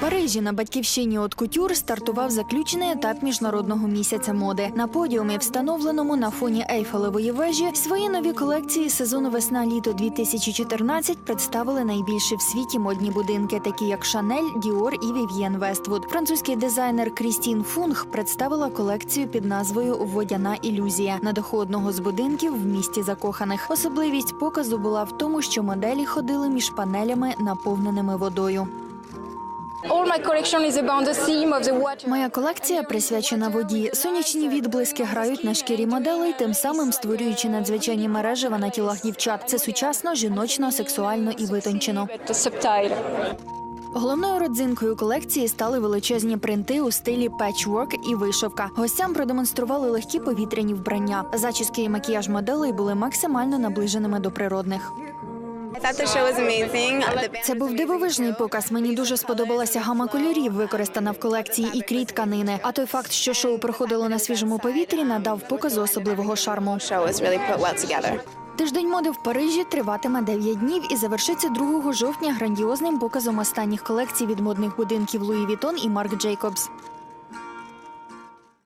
Парижі на батьківщині от кутюр стартував заключений етап міжнародного місяця моди. На подіумі, встановленому на фоні Ейфелевої вежі, свої нові колекції сезону весна-літо 2014 представили найбільші в світі модні будинки, такі як Шанель, Діор і Вів'єн Вествуд. Французький дизайнер Крістін Фунг представила колекцію під назвою Водяна ілюзія на даху одного з будинків в місті закоханих. Особливість показу була в тому, що моделі ходили між панелями, наповненими водою. Моя колекція присвячена воді. Сонячні відблиски грають на шкірі моделей, тим самим створюючи надзвичайні мережева на тілах дівчат. Це сучасно, жіночно, сексуально і витончено. Головною родзинкою колекції стали величезні принти у стилі петчворк і вишивка. Гостям продемонстрували легкі повітряні вбрання. Зачіски і макіяж моделей були максимально наближеними до природних. Це був дивовижний показ. Мені дуже сподобалася гама кольорів, використана в колекції ікрі тканини. А той факт, що шоу проходило на свіжому повітрі, надав показу особливого шарму. Тиждень моди в Парижі триватиме 9 днів і завершиться 2 жовтня грандіозним показом останніх колекцій від модних будинків Луї Вітон і Марк Джейкобс.